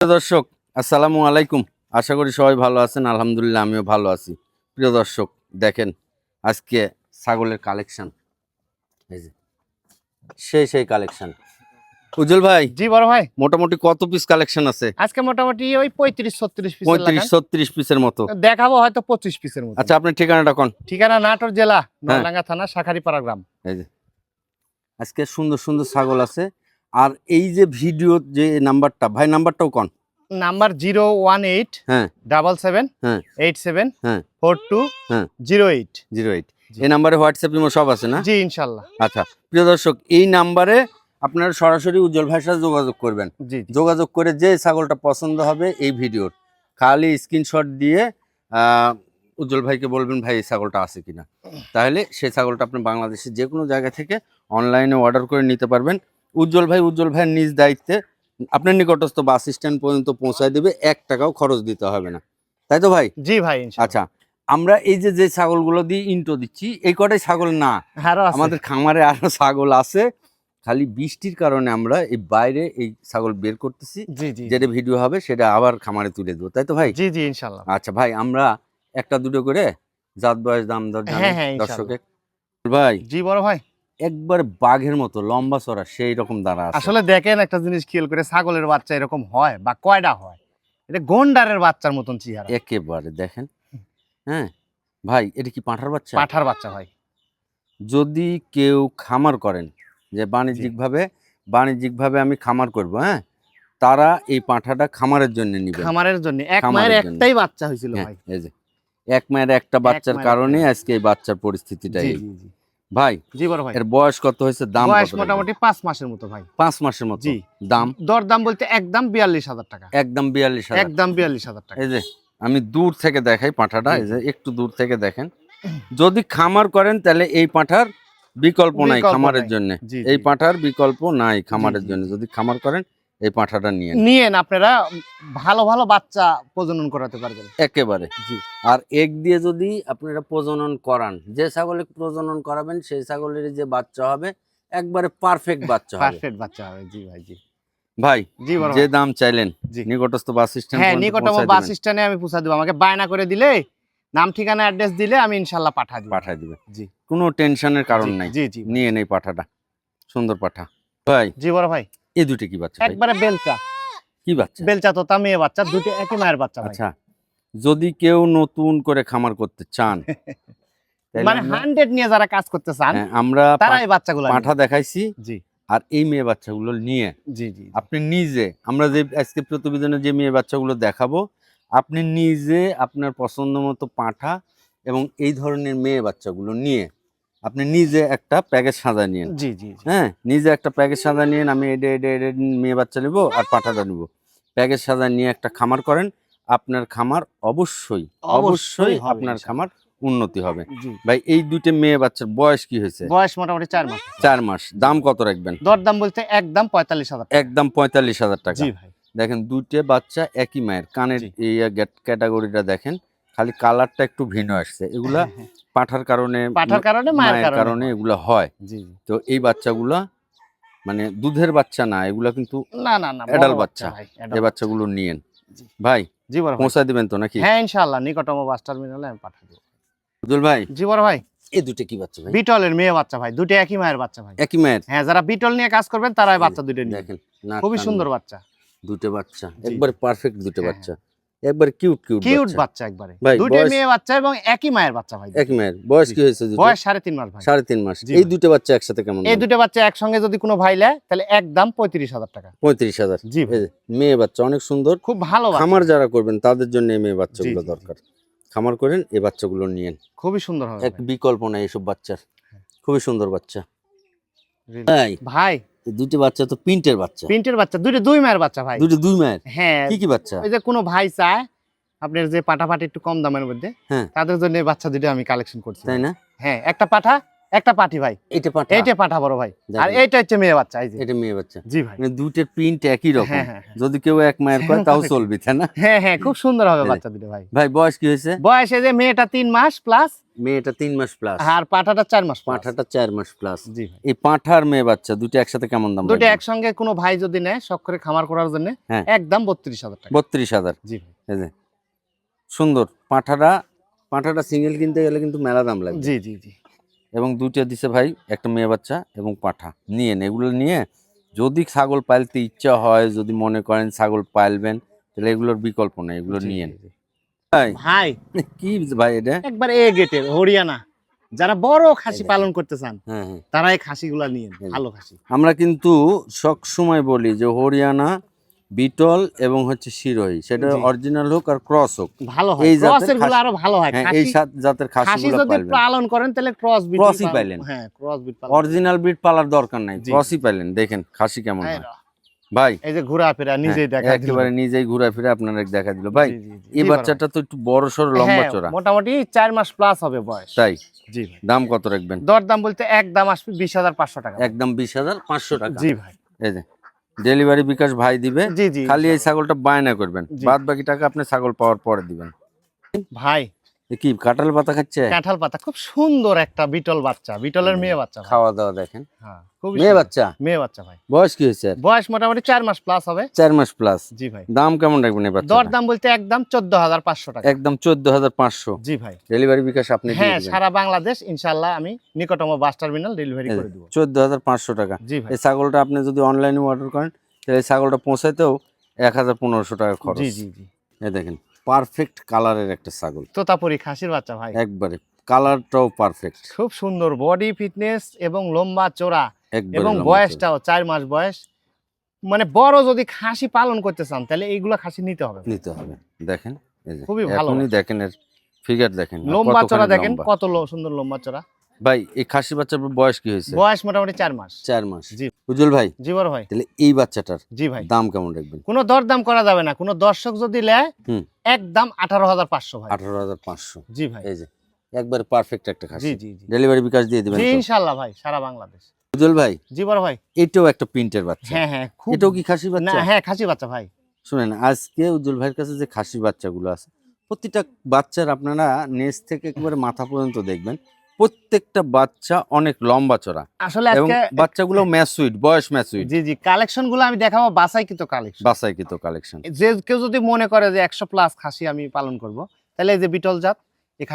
প্রিয় দর্শক আসসালামু আলাইকুম। আশা করি সবাই ভালো আছেন আলহামদুলিল্লাহ আমিও ভালো আছি। প্রিয় দর্শক দেখেন আজকে ছাগলের কালেকশন এই যে সেই সেই কালেকশন উজ্জ্বল ভাই জি বড় ভাই। মোটামুটি কত পিস কালেকশন আছে? আজকে মোটামুটি ওই পঁয়ত্রিশ ছত্রিশ পিস পঁয়ত্রিশ ছত্রিশ পিসের মতো। দেখাবো হয়তো পঁচিশ পিসের মতো। আচ্ছা আপনার ঠিকানাটা কোন? ঠিকানা নাটোর জেলা নলডাঙ্গা থানা শাখারিপাড়া গ্রাম। এই যে আজকে সুন্দর সুন্দর ছাগল আছে। আর এই যে ভিডিও যে নাম্বারটা ভাই নাম্বারটাও কন? নাম্বার জিরো ওয়ান এইট হ্যাঁ। ডাবল সেভেন হ্যাঁ। এইট সেভেন হ্যাঁ। ফোর টু হ্যাঁ। Zero eight. Zero eight. এই নাম্বারে হোয়াটসঅ্যাপ ইমো সব আছে না? জি ইনশাল্লাহ। আচ্ছা প্রিয় দর্শক এই নাম্বারে আপনারা সরাসরি উজ্জ্বল ভাইয়ের সাথে যোগাযোগ করবেন। জি। যোগাযোগ করে যে ছাগলটা পছন্দ হবে এই ভিডিওর খালি স্ক্রিনশট দিয়ে উজ্জ্বল ভাইকে বলবেন ভাই এই ছাগলটা আছে কিনা? তাহলে সেই ছাগলটা আপনি বাংলাদেশের যে কোনো জায়গা থেকে অনলাইনে অর্ডার করে নিতে পারবেন। উজ্জ্বল ভাই উজ্জ্বল ভাইয়ের নিজ দায়িত্বে আপনার নিকটস্থ বাস স্ট্যান্ড পর্যন্ত পৌঁছায় দেবে এক টাকাও খরচ দিতে হবে না। তাই তো ভাই? জি ভাই আচ্ছা আমরা এই যে যে ছাগলগুলো দিয়ে ইন্টো দিচ্ছি এই কটাই ছাগল না। আমাদের খামারে আরও ছাগল আছে। খালি বৃষ্টির কারণে আমরা এই বাইরে এই ছাগল বের করতেছি। যেটা ভিডিও হবে সেটা আবার খামারে তুলে দেবো। তাই তো ভাই? জি জি ইনশাল্লাহ। আচ্ছা ভাই আমরা একটা দুটো করে জাত বয়স দাম দর হ্যাঁ, হ্যাঁ, ইনশাআল্লাহ। দর্শকে ভাই। জি বড় ভাই। একবার বাঘের মতো লম্বা চড়া সেই রকম দাঁড়া আসলে দেখেন একটা জিনিস খেয়াল করে ছাগলের বাচ্চা এরকম হয় বা কয়টা হয় এটা গন্ডারের বাচ্চার মতন চেহারা। একেবারে দেখেন। হ্যাঁ ভাই এটা কি পাঁঠার বাচ্চা? পাঠার বাচ্চা ভাই যদি কেউ খামার করেন যে বাণিজ্যিকভাবে বাণিজ্যিকভাবে আমি খামার করব হ্যাঁ তারা এই পাঁঠাটা খামারের জন্য নিবে। খামারের জন্য এক মায়ের একটাই বাচ্চা হয়েছিল হ্যাঁ, ভাই। এই যে এক মায়ের একটা বাচ্চার কারণে আজকে এই বাচ্চার পরিস্থিতিটা এই। ভাই জি বড় ভাই। এর বয়স কত হয়েছে? দাম বয়স মোটামুটি পাঁচ মাসের মতো ভাই। পাঁচ মাসের মতো। জি। দাম? দর দাম বলতে একদম বিয়াল্লিশ হাজার টাকা। একদম বিয়াল্লিশ হাজার। একদম বিয়াল্লিশ হাজার টাকা। এই যে আমি দূর থেকে দেখাই পাঁঠাটা এই যে একটু দূর থেকে দেখেন। যদি খামার করেন তাহলে এই পাঁঠার বিকল্প নাই খামারের। জন্য। এই। পাঁঠার বিকল্প নাই খামারের। জন্য। যদি খামার করেন এই পাঁঠাটা নিয়ে নিয়েন আপনারা ভালো ভালো বাচ্চা প্রজনন করাতে পারবেন। একেবারে। জি। আর এক দিয়ে যদি আপনারা প্রজনন করান যে ছাগলে প্রজনন করাবেন সেই ছাগলের যে বাচ্চা হবে একবারে পারফেক্ট বাচ্চা হবে। পারফেক্ট বাচ্চা হবে জি ভাই জি। ভাই জি যে দাম চাইলেন জি। নিকটস্থ বাস স্ট্যান্ড হ্যাঁ নিকটতম বাস স্ট্যান্ডে আমি পৌঁছা দেবো। আমাকে বায়না করে দিলে নাম ঠিকানা অ্যাড্রেস দিলে আমি ইনশাল্লাহ পাঠা দিব। পাঠাই দিবে জি। কোনো টেনশনের কারণ নাই। জি জি নিয়ে নেই পাঠাটা। সুন্দর পাঠা। ভাই। জি বড় ভাই। এই দুটি কি বাচ্চা একবারে বেলচা। কি বাচ্চা? বেলচা তো তা মেয়ে বাচ্চা দুটো একই মায়ের বাচ্চা আচ্ছা যদি কেউ নতুন করে খামার করতে চান মানে হান্ড্রেড নিয়ে যারা কাজ করতে চান হ্যাঁ, আমরা তারা এই বাচ্চাগুলো। পাঠা দেখাইছি। জি। আর এই মেয়ে বাচ্চাগুলো নিয়ে জি জি আপনি নিজে আমরা যে আজকে প্রতিবেদনে যে মেয়ে বাচ্চাগুলো দেখাবো আপনি নিজে আপনার পছন্দ মতো পাঁঠা এবং এই ধরনের মেয়ে বাচ্চাগুলো নিয়ে আপনি নিজে একটা প্যাকেজ সাজা নিয়েন। জি জি। হ্যাঁ নিজে একটা প্যাকেজ সাজা নিয়েন আমি এডে এডে এডে মেয়ে বাচ্চা নেব আর পাঠাটা নেব। প্যাকেজ সাজা নিয়ে একটা খামার করেন আপনার খামার অবশ্যই অবশ্যই অবশ্যই আপনার খামার উন্নতি হবে। ভাই এই দুইটা মেয়ে বাচ্চার বয়স কি হয়েছে? বয়স মোটামুটি চার মাস। চার মাস। দাম কত রাখবেন? দরদাম বলতে একদম পঁয়তাল্লিশ হাজার একদম পঁয়তাল্লিশ হাজার টাকা। দেখেন দুইটা বাচ্চা একই মায়ের। কানের এই ক্যাটাগরিটা দেখেন খালি কালারটা একটু ভিন্ন আসছে। এগুলা হ্যাঁ, হ্যাঁ। পাঠার কারণে পাঠার কারণে মায়ের কারণে। এগুলা হয়। জি। তো এই বাচ্চাগুলা মানে দুধের বাচ্চা না এগুলা কিন্তু না না না Adult বাচ্চা। ভাই এই বাচ্চাগুলো নিয়েন। জি। ভাই জি বড় ভাই। পৌঁছা দিবেন তো নাকি? হ্যাঁ ইনশাআল্লাহ নিকটতম বাস টার্মিনালে আমি পাঠিয়ে দেবো। দুল ভাই। জি বড় ভাই। এই দুটো কি বাচ্চা ভাই? বিটলের মেয়ে বাচ্চা ভাই দুটো একই মায়ের বাচ্চা ভাই। একই মায়ের? হ্যাঁ যারা বিটল নিয়ে কাজ করবেন তারাই বাচ্চা দুটো নিয়ে। দেখেন খুবই সুন্দর বাচ্চা। দুটো বাচ্চা। একবারে পারফেক্ট দুটো বাচ্চা। একবারে কিউট কিউট কিউট বাচ্চা। একবারে। দুটো মেয়ে বাচ্চা এবং একই মায়ের বাচ্চা ভাই একই মায়ের। বয়স কি হয়েছে দুটো? বয়স সাড়ে তিন মাস ভাই। সাড়ে তিন মাস। এই দুটো বাচ্চা একসাথে কেমন এই দুটো বাচ্চা একসঙ্গে যদি কোনো ভাই নেয় তাহলে একদম পঁয়ত্রিশ হাজার টাকা। পঁয়ত্রিশ হাজার। জি ভাই। মেয়ে বাচ্চা অনেক সুন্দর। খুব ভালো। খামার যারা করবেন তাদের জন্য এই মেয়ে বাচ্চাগুলো। দরকার। খামার করেন এই বাচ্চাগুলো নিয়েন। খুবই সুন্দর হবে এক বিকল্প নাই এসব বাচ্চার। খুবই সুন্দর বাচ্চা। ভাই। ভাই। দুটি বাচ্চা তো প্রিন্টের বাচ্চা। প্রিন্টের বাচ্চা। দুটো দুই মায়ের বাচ্চা ভাই। দুটি দুই মায়ের? হ্যাঁ। কি কি বাচ্চা? ওই যে কোনো ভাই চায় আপনার যে পাঠা পাঠি একটু কম দামের মধ্যে হ্যাঁ। তাদের জন্য বাচ্চা দুটো আমি কালেকশন করছি তাই না? হ্যাঁ একটা পাঠা একটা পাঠি ভাই। এটা পাঠা। এইটা পাঠা বড় ভাই। আর। এইটা হচ্ছে মেয়ে বাচ্চা এই যে। এটা মেয়ে বাচ্চা। জি ভাই। মানে দুইটার প্রিন্ট একই রকম। হ্যাঁ হ্যাঁ হ্যাঁ। যদি কেউ এক মায়ের করে তাও চলবে তাই না? হ্যাঁ হ্যাঁ খুব সুন্দর হবে বাচ্চা দুটো ভাই। ভাই বয়স কি হয়েছে? বয়সে যে মেয়েটা তিন মাস প্লাস মেয়েটা তিন মাস প্লাস আর পাঠাটা চার মাস plus। পাঁঠাটা চার মাস প্লাস জি এই পাঁঠার মেয়ে বাচ্চা দুটো একসাথে কেমন দাম দুটো একসঙ্গে কোনো ভাই যদি নেয় শখ করে খামার করার জন্য। একদম বত্রিশ হাজার টাকা। বত্রিশ হাজার। জি ভাই। এই যে। সুন্দর। পাঁঠাটা পাঁঠাটা সিঙ্গেল কিনতে গেলে কিন্তু মেলা দাম লাগে জি জি জি। এবং দুইটা দিছে ভাই একটা মেয়ে বাচ্চা এবং পাঁঠা। নিয়ে এগুলো নিয়ে যদি ছাগল পালতে ইচ্ছা হয় যদি মনে করেন ছাগল পালবেন তাহলে এগুলোর বিকল্প নেই এগুলো নিয়ে। ভাই ভাই। কি ভাই এটা? একবার এ গেটের হরিয়ানা। যারা বড় খাসি পালন করতে চান হ্যাঁ হ্যাঁ। তারা এই খাসিগুলা নিয়ে ভালো খাসি। আমরা কিন্তু সব সময় বলি যে হরিয়ানা বিটল এবং হচ্ছে শিরোহী। সেটা অরিজিনাল হোক আর ক্রস হোক। ভালো হয়। এই জাতেরগুলো আরও ভালো হয়। হ্যাঁ এই সাত জাতের খাসি খাসিগুলো যদি পালন করেন তাহলে ক্রস বিট Cross ই পাইলেন। হ্যাঁ ক্রস বিট পালন অরিজিনাল বিট পালার দরকার নাই। ক্রসই পাইলেন। দেখেন খাসি কেমন হয়। ভাই। এই যে ঘোরাফেরা নিজেই হ্যাঁ, দেখা দিল। একেবারে নিজেই ঘুরে ফিরে আপনার দেখা দিল। ভাই। এই বাচ্চাটা তো একটু বড় সড়ো লম্বা হ্যাঁ, চড়া মোটামুটি চার মাস প্লাস হবে বয়স। তাই? জি ভাই। দাম কত রাখবেন? দর দাম বলতে এক দাম আসবে বিশ হাজার পাঁচশো টাকা। একদম বিশ হাজার পাঁচশো টাকা। জি ভাই। এই যে ডেলিভারি বিকাশ ভাই দিবে। জি জি খালি এই ছাগলটা বায়না করবেন। বাদ বাকি টাকা আপনি ছাগল পাওয়ার পরে দিবেন। ভাই কি কাঁঠাল পাতা খাচ্ছে? কাঁঠাল পাতা খুব সুন্দর একটা বিটল বাচ্চা বিটলের মেয়ে বাচ্চা খাওয়া দাওয়া দেখেন। হ্যাঁ খুবই মেয়ে বাচ্চা? মেয়ে বাচ্চা ভাই। বয়স কি হয়েছে? বয়স মোটামুটি চার মাস প্লাস হবে। চার মাস প্লাস জি ভাই। দাম কেমন রাখবেন এই দর বাচ্চা দাম বলতে একদম চোদ্দ হাজার পাঁচশো টাকা। একদম চোদ্দ হাজার পাঁচশো। জি ভাই। ডেলিভারি বিকাশ আপনি হ্যাঁ সারা বাংলাদেশ ইনশাল্লাহ আমি নিকটতম বাস টার্মিনাল ডেলিভারি করে দিব। চোদ্দ হাজার পাঁচশো টাকা। জি ভাই। এই ছাগলটা আপনি যদি অনলাইনে অর্ডার করেন তাহলে এই ছাগলটা পৌঁছাইতেও এক হাজার পনেরোশো টাকা খরচ। জি জি জি। এই দেখেন। পারফেক্ট কালারের একটা ছাগল। তোতাপুরি খাসির বাচ্চা ভাই। একবারে কালারটাও পারফেক্ট খুব সুন্দর বডি ফিটনেস এবং লম্বা চোরা এবং বয়সটাও চার। মাস বয়স। মানে বড় যদি খাসি পালন করতে চান তাহলে এইগুলো খাসি নিতে হবে। নিতে হবে। দেখেন খুবই ভালো দেখেন এর ফিগার দেখেন। লম্বা চড়া দেখেন কত লো- সুন্দর লম্বা চড়া ভাই এই খাসি বাচ্চার বয়স কি হয়েছে? বয়স মোটামুটি চার মাস। চার মাস। জি। উজ্জ্বল ভাই জি বড় ভাই। তাহলে এই বাচ্চাটার জি ভাই। দাম কেমন রাখবেন? কোনো দরদাম করা যাবে না। কোনো দর্শক যদি নেয়। একদম আঠারো হাজার পাঁচশো ভাই। আঠারো হাজার পাঁচশো। জি ভাই। এই যে একবার পারফেক্ট একটা খাসি। জি জি ডেলিভারি বিকাশ দিয়ে দিবেন জি ইনশাল্লাহ ভাই সারা বাংলাদেশ। উজ্জ্বল ভাই জি বড় ভাই। এটাও একটা প্রিন্টের বাচ্চা। হ্যাঁ হ্যাঁ খুব এটাও কি খাসি না হ্যাঁ খাসি বাচ্চা ভাই। শুনেন আজকে উজ্জ্বল ভাইয়ের কাছে যে খাসি বাচ্চাগুলো আছে প্রতিটা বাচ্চার আপনারা নেস থেকে একেবারে মাথা পর্যন্ত দেখবেন। প্রত্যেকটা বাচ্চা অনেক লম্বা চড়া। আসলে বাচ্চাগুলো ম্যাচুইড বয়স ম্যাচুইড জি জি কালেকশনগুলো আমি দেখাবো বাসাই কিন্তু কালেকশন। বাসাইকৃত কালেকশন। যে কেউ যদি মনে করে যে একশো প্লাস খাসি আমি পালন করব তাহলে এই যে বিটল জাত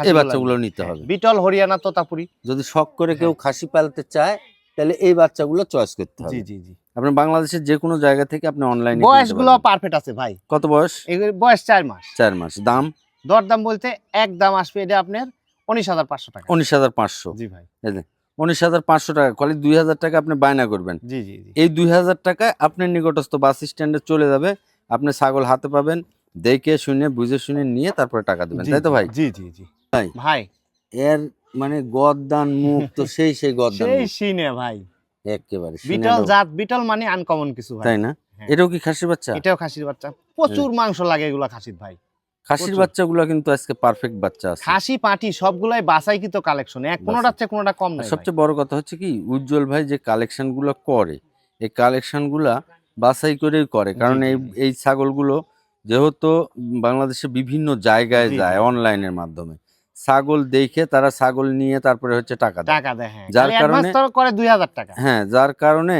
এই বাচ্চাগুলো নিতে হবে। বিটল হরিয়ানা তোতাপুরি। যদি শখ করে কেউ হ্যাঁ। খাসি পালতে চায় তাহলে এই বাচ্চাগুলো চয়েস করতে হবে। জি জি। জি আপনি বাংলাদেশের যে কোনো জায়গা থেকে আপনি অনলাইনে বয়সগুলো পারফেক্ট আছে ভাই। কত বয়স? বয়স চার মাস। চার মাস। দাম? দরদাম বলতে এক দাম আসবে এটা আপনার উনিশ হাজার পাঁচশো টাকা। উনিশ হাজার পাঁচশো। জি ভাই। উনিশ হাজার পাঁচশো টাকা দুই হাজার টাকা আপনি বায়না করবেন। জি জি জি। এই দুই হাজার টাকায় আপনার নিকটস্থ বাস স্ট্যান্ডে চলে যাবে আপনি ছাগল হাতে পাবেন দেখে শুনে বুঝে শুনে নিয়ে তারপরে টাকা দেবেন। তাই তো ভাই? জি জি জি। ভাই। ভাই। এর মানে গদদান মুখ তো সেই সেই গদদান সেই সিনে ভাই। একেবারে বিটল জাত বিটল মানে আনকমন কিছু ভাই। তাই না? হ্যাঁ। এটাও কি খাসির বাচ্চা? এটাও খাসির বাচ্চা। প্রচুর মাংস লাগে এগুলা খাসির ভাই। খাসির বাচ্চাগুলো কিন্তু আজকে পারফেক্ট বাচ্চা আছে। খাসি পাটি সবগুলাই বাসাইকৃত কালেকশন এক কোনোটার চেয়ে কোনোটা কম নাই সবচেয়ে বড় কথা হচ্ছে কি উজ্জ্বল ভাই যে কালেকশনগুলো করে এই কালেকশনগুলা বাছাই করেই করে। কারণ এই এই ছাগলগুলো যেহেতু বাংলাদেশে বিভিন্ন জায়গায়। যায় অনলাইনের মাধ্যমে। ছাগল দেখে তারা ছাগল নিয়ে তারপরে হচ্ছে টাকা দেয়। টাকা দেয় হ্যাঁ। যার কারণে করে টাকা। হ্যাঁ যার কারণে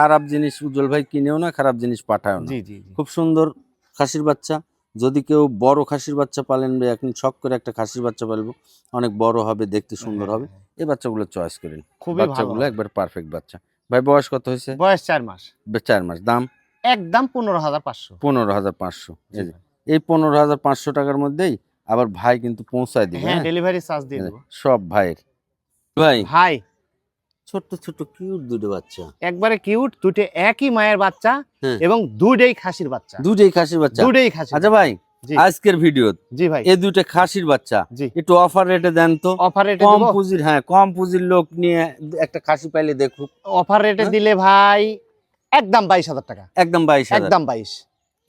খারাপ জিনিস উজ্জ্বল ভাই কিনেও না খারাপ জিনিস পাঠায়ও না। খুব সুন্দর খাসির বাচ্চা। যদি কেউ বড় খাসির বাচ্চা পালেন বা এখন শখ করে একটা খাসির বাচ্চা পালবো অনেক বড় হবে দেখতে সুন্দর হ্যাঁ, হবে হ্যাঁ, এই বাচ্চাগুলো চয়েস করেন খুবই ভালো। বাচ্চাগুলো একবার পারফেক্ট বাচ্চা। ভাই বয়স কত হয়েছে? বয়স চার মাস। চার মাস। দাম? একদম পনেরো হাজার পাঁচশো। পনেরো হাজার পাঁচশো। এই পনেরো হাজার পাঁচশো টাকার মধ্যেই আবার ভাই কিন্তু পৌঁছায় দিবে হ্যাঁ হ্যাঁ? ডেলিভারি চার্জ দিয়ে সব ভাইয়ের। ভাই ভাই ছোট্ট ছোট্ট কিউট দুটো বাচ্চা। একবারে কিউট দুটো একই মায়ের বাচ্চা হ্যাঁ। এবং দুটেই খাসির বাচ্চা। দুটোই খাসির বাচ্চা। দুটেই খাসি আচ্ছা ভাই আজকের ভিডিও জি ভাই। এই দুটো খাসির বাচ্চা একটু অফার রেটে দেন তো। অফার রেটে কম পুঁজির হ্যাঁ কম পুঁজির লোক নিয়ে একটা খাসি পাইলে দেখুক। অফার রেটে হ্যাঁ? দিলে ভাই একদম বাইশ হাজার টাকা। একদম বাইশ একদম বাইশ।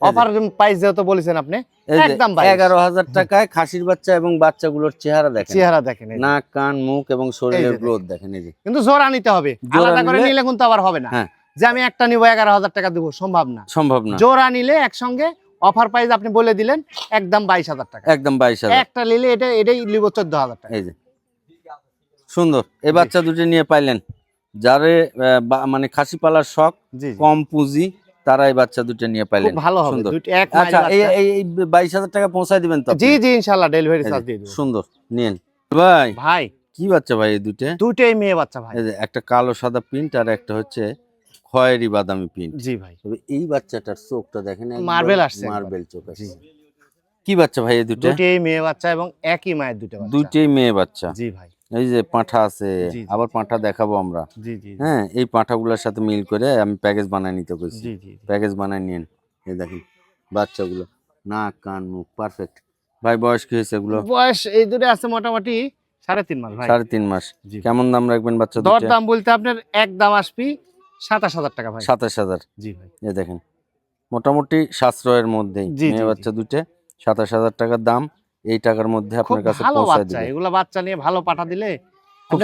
অফার প্রাইস যেহেতু বলেছেন আপনি একদম এগারো হাজার টাকায় খাসির বাচ্চা এবং বাচ্চাগুলোর চেহারা দেখেন। চেহারা দেখেন নাক কান মুখ এবং শরীরের। গ্রোথ দেখেন। এই যে। কিন্তু জোড়া নিতে হবে। আলাদা করে নিলে- কিন্তু আবার হবে না। হ্যাঁ। যে আমি একটা নিবো এগারো হাজার টাকা দেবো সম্ভব না। সম্ভব না। জোড়া নিলে একসঙ্গে অফার প্রাইস আপনি বলে দিলেন একদম বাইশ হাজার টাকা। একদম বাইশ হাজার। একটা নিলে এটা এটাই নিব চোদ্দ হাজার টাকা। এই যে। সুন্দর। এই বাচ্চা দুটো নিয়ে পাইলেন। যারে মানে খাসি পালার শখ। কম পুঁজি তারা এই বাচ্চা দুটো নিয়ে খুব পাইলেন ভালো হবে। আচ্ছা এই বাইশ হাজার টাকা পৌঁছায় দিবেন তো জি জি ইনশাল্লাহ ডেলিভারি চার্জ দিয়ে দেবো। সুন্দর নিন ভাই ভাই। কি বাচ্চা ভাই এই দুটো দুটোই মেয়ে বাচ্চা ভাই। একটা কালো সাদা প্রিন্ট আর একটা হচ্ছে খয়েরি বাদামি প্রিন্ট জি ভাই। তবে এই বাচ্চাটার চোখটা দেখেন মার্বেল আসছে মার্বেল চোখ। আছে। কি বাচ্চা ভাই এই দুটো দুটোই মেয়ে বাচ্চা এবং একই মায়ের দুটো বাচ্চা। দুইটাই মেয়ে বাচ্চা। জি ভাই। এই যে পাঁঠা আছে। আবার পাঁঠা দেখাবো আমরা। হ্যাঁ এই পাঁঠাগুলোর সাথে মিল করে আমি প্যাকেজ বানায় নিতে কইছি। প্যাকেজ বানায় নিন এই দেখেন বাচ্চাগুলো। নাক কান মুখ পারফেক্ট ভাই বয়স কি হয়েছে এগুলো? বয়স এই দুটো আছে মোটামুটি সাড়ে তিন মাস ভাই। সাড়ে তিন মাস। কেমন দাম রাখবেন বাচ্চা দর দাম বলতে আপনার এক দাম আসবি সাতাশ হাজার টাকা ভাই। সাতাশ হাজার। জি ভাই। এই দেখেন মোটামুটি সাশ্রয়ের মধ্যেই মেয়ে বাচ্চা দুটো সাতাশ হাজার টাকার দাম। এই টাকার মধ্যে আপনার কাছে ভালো বাচ্চা এগুলা বাচ্চা নিয়ে ভালো পাঠা দিলে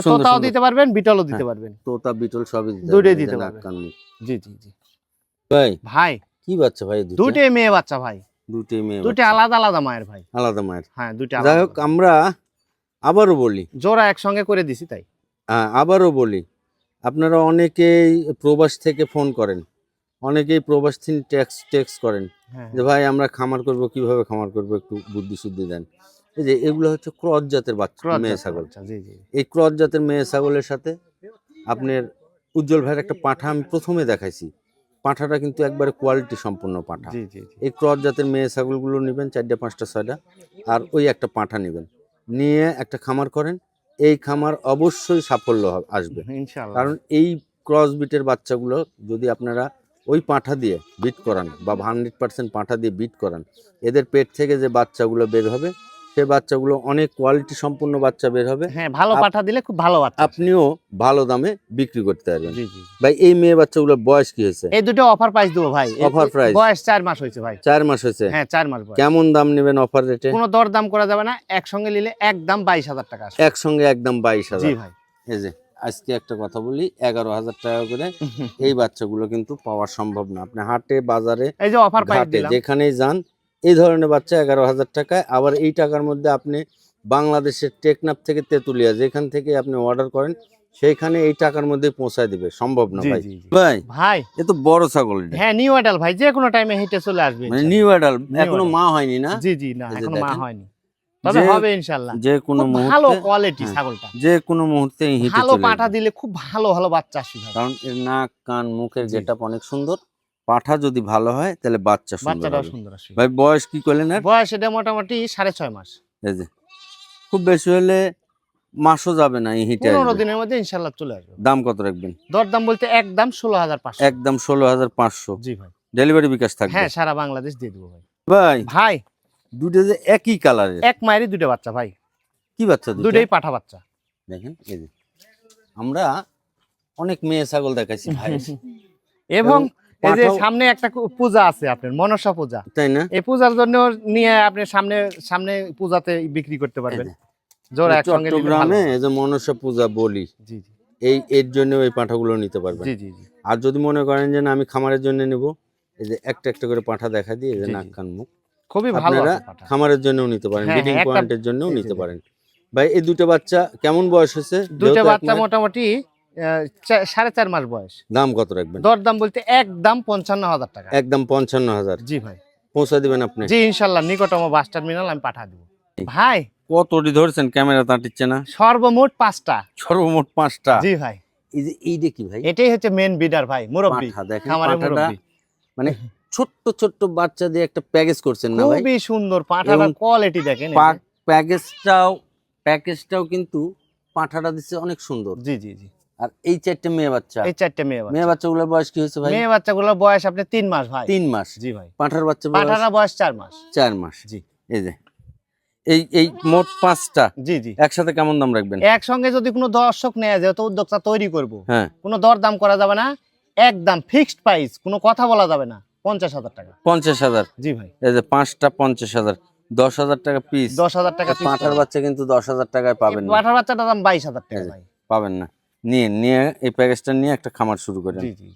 তোতাও দিতে পারবেন বিটলও দিতে হ্যাঁ। পারবেন। তোতা বিটল সবই দিতে দুটোই দিতে পারবেন। জি জি জি। ভাই ভাই কি বাচ্চা ভাই দুটো দুটোই মেয়ে বাচ্চা ভাই। দুটোই মেয়ে দুটো আলাদা আলাদা মায়ের ভাই। আলাদা মায়ের। হ্যাঁ দুটো যাই হোক আমরা আবারও বলি। জোড়া একসঙ্গে করে দিছি তাই। হ্যাঁ আবারও বলি আপনারা অনেকেই প্রবাস থেকে ফোন করেন। অনেকেই প্রবাস থেকে ট্যাক্স ট্যাক্স করেন হ্যাঁ যে ভাই আমরা খামার করব কীভাবে খামার করব একটু বুদ্ধি শুদ্ধি দেন। এই যে এগুলো হচ্ছে ক্রস জাতের বাচ্চা মেয়ে ছাগল। এই ক্রস জাতের মেয়ে ছাগলের সাথে আপনার উজ্জ্বল ভাইয়ের একটা পাঠা আমি প্রথমে দেখাইছি। পাঠাটা কিন্তু একবারে কোয়ালিটি সম্পূর্ণ পাঠা। এই ক্রস জাতের মেয়ে ছাগলগুলো নেবেন চারটে পাঁচটা ছয়টা আর ওই একটা পাঁঠা নেবেন। নিয়ে একটা খামার করেন। এই খামার অবশ্যই সাফল্য আসবে। কারণ এই ক্রস বিটের বাচ্চাগুলো যদি আপনারা ওই পাঁঠা দিয়ে বিট করান বা হান্ড্রেড পার্সেন্ট পাঁঠা দিয়ে বিট করান। এদের পেট থেকে যে বাচ্চাগুলো বের হবে সে বাচ্চাগুলো অনেক কোয়ালিটি সম্পূর্ণ বাচ্চা বের হবে। হ্যাঁ ভালো পাঠা দিলে খুব ভালো বাচ্চা। আপনিও ভালো দামে বিক্রি করতে পারবেন। জি জি ভাই এই মেয়ে বাচ্চাগুলোর বয়স কি হয়েছে? এই দুটো অফার প্রাইস দেবো ভাই। Offer price? বয়স চার মাস হয়েছে ভাই। চার মাস হয়েছে? হ্যাঁ চার মাস কেমন দাম নেবেন অফার রেটে কোনো দর দাম করা যাবে না একসঙ্গে নিলে একদম বাইশ হাজার টাকা। একসঙ্গে একদম বাইশ জি হাজার। ভাই। এই যে আজকে একটা কথা বলি এগারো হাজার টাকা করে এই বাচ্চাগুলো কিন্তু পাওয়া সম্ভব না। আপনি হাটে বাজারে এই যে অফার ঘাটে যেখানেই যান এই ধরনের বাচ্চা এগারো হাজার টাকায়। আবার এই টাকার মধ্যে আপনি বাংলাদেশের টেকনাফ থেকে তেঁতুলিয়া যেখান থেকে আপনি অর্ডার করেন সেইখানে এই টাকার মধ্যে পৌঁছায় দিবে। সম্ভব না ভাই। ভাই ভাই। এ তো বড় ছাগল হ্যাঁ নিউ অ্যাডাল ভাই যে কোনো টাইমে হেঁটে চলে আসবে মানে নিউ অ্যাডাল এখনও মা হয়নি না? জি জি না এখনও মা হয়নি। তবে হবে ইনশাআল্লাহ। যে কোনো খুব ভালো মুহূর্তে কোয়ালিটি হ্যাঁ। ছাগলটা। যে কোনো মুহূর্তে হিটে ভালো পাঠা দিলে খুব ভালো ভালো বাচ্চা আসবে কারণ এর নাক কান মুখের। গেটআপ অনেক সুন্দর। পাঠা যদি ভালো হয় তাহলে বাচ্চা সুন্দর সুন্দর আসবে ভাই বয়স কি করলেন আর বয়স এটা মোটামুটি সাড়ে ছয় মাস। এই যে খুব বেশি হলে মাসও যাবে না হিটে পনেরো। দিনের মধ্যে ইনশাল্লাহ চলে আসবে। দাম কত রাখবেন? দরদাম বলতে একদম ষোলো হাজার পাঁচশো। একদম ষোলো হাজার পাঁচশো। জি ভাই। ডেলিভারি বিকাশ থাকবে? হ্যাঁ সারা বাংলাদেশ দিয়ে দেবো ভাই। ভাই। ভাই দুটো যে একই কালারের? এক মায়েরই দুটো বাচ্চা ভাই। কি বাচ্চা দুটোই পাঠা বাচ্চা। দেখেন এই যে। আমরা অনেক মেয়ে ছাগল দেখাইছি ভাই। এবং এই যে সামনে একটা পূজা আছে আপনার মনসা পূজা। তাই না? এই পূজার জন্য নিয়ে আপনি সামনে সামনে পূজাতে বিক্রি করতে পারবেন। জোড়া একসঙ্গে চট্টগ্রামে এই যে মনসা পূজা বলি জি জি। এই এর জন্য এই পাঁঠাগুলো নিতে পারবেন। জি জি জি। আর যদি মনে করেন যে না আমি খামারের জন্য নেব এই যে একটা একটা করে পাঁঠা দেখা দিয়ে এই যে। নাক কান মুখ। খুবই ভালো আপনারা খামারের জন্যও নিতে পারেন ব্রিডিং পয়েন্টের জন্যও জি, জি, নিতে পারেন। ভাই এই দুটো বাচ্চা কেমন বয়স হয়েছে? দুটো বাচ্চা মোটামুটি সাড়ে চার মাস বয়স। দাম কত রাখবেন? দরদাম বলতে একদম পঞ্চান্ন হাজার টাকা। একদম পঞ্চান্ন হাজার। জি ভাই। পৌঁছে দিবেন আপনি? জি ইনশাল্লাহ নিকটতম বাস টার্মিনাল আমি পাঠা দেবো। ভাই কতটি ধরছেন? ক্যামেরা তাঁটিচ্ছে না। সর্বমোট পাঁচটা। সর্বমোট পাঁচটা। জি ভাই। এই যে এইটা কি ভাই? এটাই হচ্ছে মেন বিডার ভাই মুরব্বী। দেখেন মানে ছোট্ট ছোট্ট বাচ্চা দিয়ে একটা প্যাকেজ করছেন না ভাই? খুবই সুন্দর পাঠাটার কোয়ালিটি দেখেন প্যাকেজটাও প্যাকেজটাও কিন্তু পাঁঠাটা দিচ্ছে অনেক সুন্দর। জি জি জি। আর এই চারটে মেয়ে বাচ্চা। এই চারটে মেয়ে বাচ্চা। মেয়ে বাচ্চাগুলোর বয়স কি হয়েছে ভাই? মেয়ে বাচ্চাগুলোর বয়স আপনি তিন মাস ভাই। তিন মাস। জি ভাই। পাঁঠার বাচ্চা বয়স? বয়স চার মাস। চার মাস। জি। এই যে এই এই মোট পাঁচটা। জি জি। একসাথে কেমন দাম রাখবেন? একসঙ্গে যদি কোনো দর্শক নেয় যেহেতু উদ্যোক্তা তৈরি করব। হ্যাঁ। কোনো দর দাম করা যাবে না। একদম ফিক্সড প্রাইস কোনো কথা বলা যাবে না। পঞ্চাশ হাজার টাকা। পঞ্চাশ হাজার? জি ভাই। এই যে পাঁচটা পঞ্চাশ হাজার। দশ হাজার টাকা পিস দশ হাজার টাকা পাঁঠার বাচ্চা কিন্তু দশ হাজার টাকায় পাবেন না। পাঠার বাচ্চাটার দাম বাইশ হাজার টাকা পাবেন না। নিয়ে নিয়ে এই প্যাকেজটা নিয়ে একটা খামার শুরু করেন। জি জি।